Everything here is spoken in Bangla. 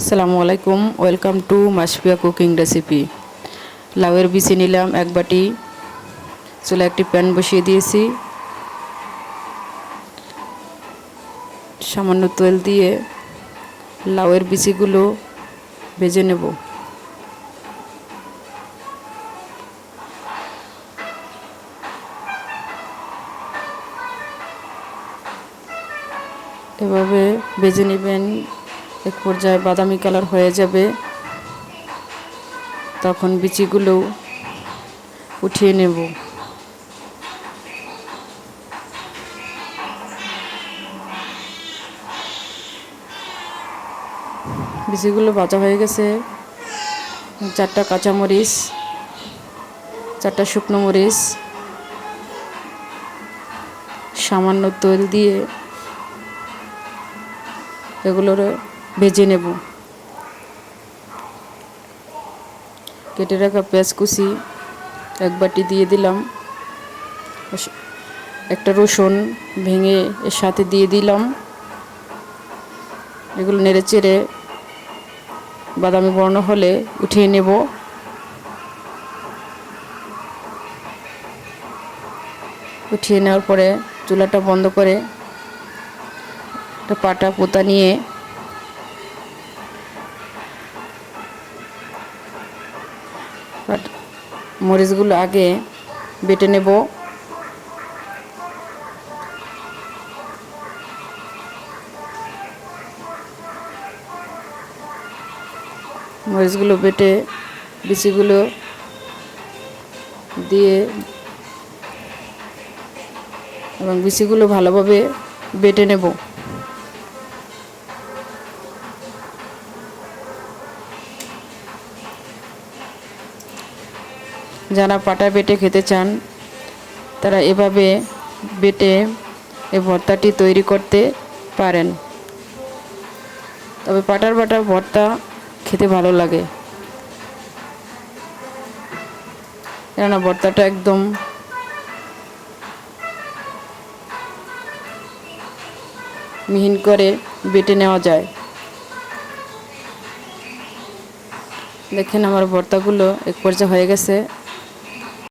আসসালামু আলাইকুম welcome to Masfia cooking recipe লাউয়ের বিচি নিলাম এক বাটি। চুলা একটি প্যান বসিয়ে দিয়েছি। সামান্য তেল দিয়ে লাউয়ের বিচিগুলো ভেজে নেব। এভাবে ভেজে নেবেন। এক পর্যায়ে বাদামি কালার হয়ে যাবে। তখন বিচিগুলো উঠিয়ে নেব। বিচিগুলো ভাজা হয়ে গেছে। চারটা কাঁচামরিচ, চারটা শুকনো মরিচ, সামান্য তেল দিয়ে এগুলোর ভেজে নেব। কেটে রাখা পেঁয়াজ কুচি এক বাটি দিয়ে দিলাম। একটা রসুন ভেঙে এর সাথে দিয়ে দিলাম। এগুলো নেড়ে চেড়ে বাদামি বর্ণ হলে উঠিয়ে নেব। উঠিয়ে নেওয়ার পরে চুলাটা বন্ধ করে একটা পাটা পোতা নিয়ে পাট- মরিচগুলো আগে বেটে নেব। মরিচগুলো বেটে বিচিগুলো দিয়ে এবং বিচিগুলো ভালোভাবে বেটে নেব। যারা পাটা বেটে খেতে চান, তারা এভাবে বেটে এই ভর্তাটি তৈরি করতে পারেন। তবে পাটার বাটা ভর্তা খেতে ভালো লাগে। কেননা ভর্তাটা একদম মিহিন করে বেটে নেওয়া যায়। দেখেন আমার ভর্তাগুলো এক পর্যায়ে হয়ে গেছে।